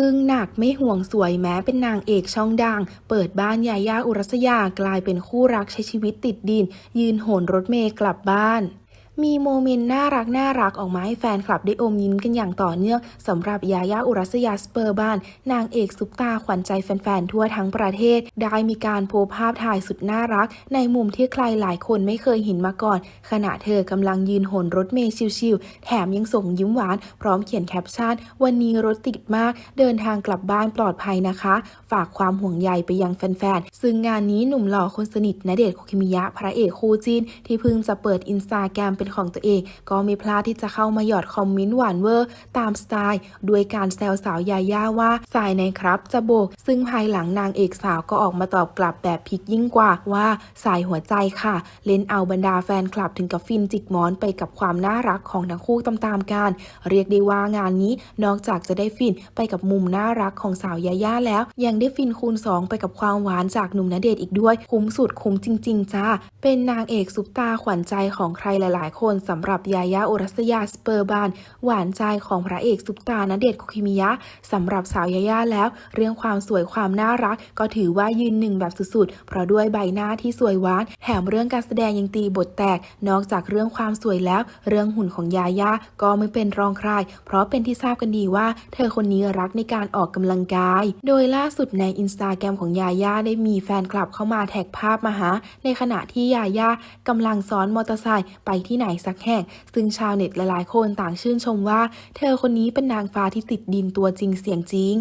อึ้งหนักไม่ห่วงสวยแม้เป็นนางเอกช่องดัง เปิดบ้านยายาอุรัสยากลายเป็นคู่รักใช้ชีวิตติดดิน ยืนโหนรถเมย์กลับบ้าน มีโมเมนต์น่ารักน่ารักออกมาให้แฟนคลับได้อมยิ้มกันอย่างต่อเนื่องสำหรับยายาอุรัสยาสเปอร์บ้าน นางเอกซุปตาขวัญใจแฟนๆ ทั่วทั้งประเทศ ได้มีการโพสภาพถ่ายสุดน่ารัก ในมุมที่ใครหลายคนไม่เคยเห็นมาก่อน ขณะเธอกำลังยืนโหนรถเมย์ชิวๆแถมยังส่งยิ้มหวาน พร้อมเขียนแคปชั่น วันนี้รถติดมาก เดินทางกลับบ้านปลอดภัยนะคะ ฝากความห่วงใยไปยังแฟนๆซึ่งงานนี้หนุ่มหล่อคนสนิทณเดชน์คุกิมิยะพระเอกคู่จิ้นที่เพิ่งจะเปิดอินสตาแกรมเป็นของตัวเอง ก็ไม่พลาดที่จะเข้ามาหยอดคอมเมนต์หวานเวอร์ ตามสไตล์ ด้วยการแซวสาวยาย่าว่าสายในครับ จะโบก ซึ่งภายหลังนางเอกสาวก็ออกมาตอบกลับแบบพลิกยิ่งกว่าว่าสายหัวใจค่ะ เล่นเอาบรรดาแฟนคลับถึงกับฟินจิกหมอนไปกับความน่ารักของทั้งคู่ตามๆกัน เรียกได้ว่างานนี้นอกจากจะได้ฟินไปกับมุมน่ารักของสาวยาย่าแล้ว ยังได้ฟินคูณ 2 ไปกับความหวานจากหนุ่มณเดชน์อีกด้วย คุ้มสุดคุ้มจริง ๆ จ้า เป็นนางเอกซุปตาขวัญใจของใครหลาย ๆคนสำหรับยายาอุรัสยาสเปอร์บาน หวานใจของพระเอกซุปตาณเดชคุกิมิยะสำหรับสาวยายาแล้ว เรื่องความสวยความน่ารัก ก็ถือว่ายืนหนึ่งแบบสุดๆ เพราะด้วยใบหน้าที่สวยหวาน แถมเรื่องการแสดงยังตีบทแตก นอกจากเรื่องความสวยแล้ว เรื่องหุ่นของยายาก็ไม่เป็นรองใคร เพราะเป็นที่ทราบกันดีว่า เธอคนนี้รักในการออกกำลังกาย โดยล่าสุดในอินสตาแกรมของยายาได้มีแฟนคลับเข้ามาแท็กภาพมาหา ในขณะที่ยายากำลังซ้อนมอเตอร์ไซค์ไปที่ไหนสักแห่ง ซึ่งชาวเน็ตหลายๆ คนต่างชื่นชมว่า เธอคนนี้เป็นนางฟ้าที่ติดดินตัวจริงเสียงจริง